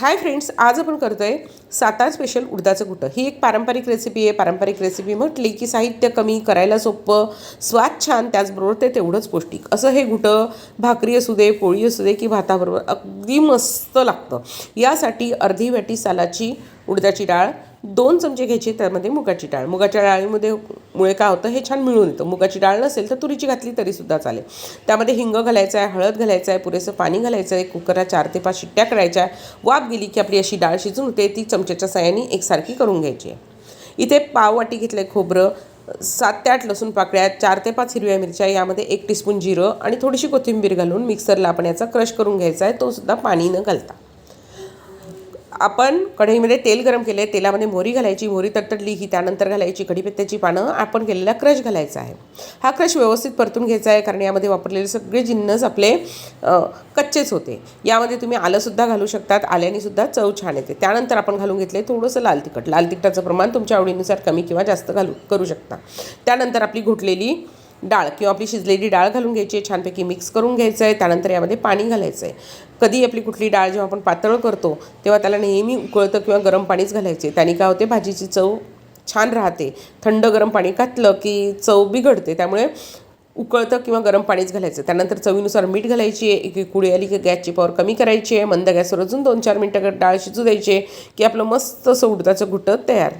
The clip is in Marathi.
हाय फ्रेंड्स आज आपण आहे सातार स्पेशल उडदाचं घुटं ही एक पारंपरिक रेसिपी आहे. पारंपरिक रेसिपी म्हटली की साहित्य कमी करायला सोपं स्वाद छान त्याचबरोबर ते तेवढंच पौष्टिक. असं हे घुटं भाकरी असू दे पोळी असू दे की भाताबरोबर अगदी मस्त लागतं. यासाठी अर्धी वाटी सालाची उडदाची डाळ दोन चमचे घ्यायची त्यामध्ये मुगाची डाळ. मुगाच्या डाळीमध्ये मुळे काय होतं हे छान मिळून येतं. मुगाची डाळ नसेल तर तुरीची घातली तरीसुद्धा चालेल. त्यामध्ये हिंग घालायचं आहे हळद घालायचं आहे पुरेसं पाणी घालायचं आहे कुकरला चार ते पाच शिट्ट्या करायच्या आहे. वाफ गेली की आपली अशी डाळ शिजून होते ती चमच्याच्या साह्याने एकसारखी करून घ्यायची आहे. इथे पाव वाटी घेतलं आहे खोबरं सात ते आठ लसूण पाकळ्या चार ते पाच हिरव्या मिरच्या यामध्ये एक टीस्पून जिरं आणि थोडीशी कोथिंबीर घालून मिक्सरला आपण याचा क्रश करून घ्यायचा आहे तो सुद्धा पाणी न घालता. आपण कढईमध्ये तेल गरम केले तेलामध्ये मोहरी घालायची मोहरी तडतडली ही त्यानंतर घालायची कढीपत्त्याची पानं आपण केलेला क्रश घालायचा आहे. हा क्रश व्यवस्थित परतून घ्यायचा आहे कारण यामध्ये वापरलेले सगळे जिन्नस आपले कच्चेच होते. यामध्ये तुम्ही आलंसुद्धा घालू शकतात आल्याने सुद्धा चव छान येते. त्यानंतर आपण घालून घेतले थोडंसं लाल तिखट. लाल तिखटाचं प्रमाण तुमच्या आवडीनुसार कमी किंवा जास्त घालू करू शकता. त्यानंतर आपली घुटलेली डाळ किंवा आपली शिजलेली डाळ घालून घ्यायची आहे छानपैकी मिक्स करून घ्यायचं आहे त्यानंतर यामध्ये पाणी घालायचं आहे. कधी आपली कुठली डाळ जेव्हा आपण पातळ करतो तेव्हा त्याला नेहमी उकळतं किंवा गरम पाणीच घालायचे त्याने काय होते? भाजीची चव छान राहते. थंड गरम पाणी घातलं की चव बिघडते. त्यामुळे उकळतं किंवा गरम पाणीच घालायचं त्यानंतर चवीनुसार मीठ घालायची आहे. एक कुळी आली की गॅसची पॉवर कमी करायची आहे. मंद गॅसवर अजून दोन चार मिनटं डाळ शिजू द्यायची आहे की आपलं मस्त असं उडदाचं घुटं तयार.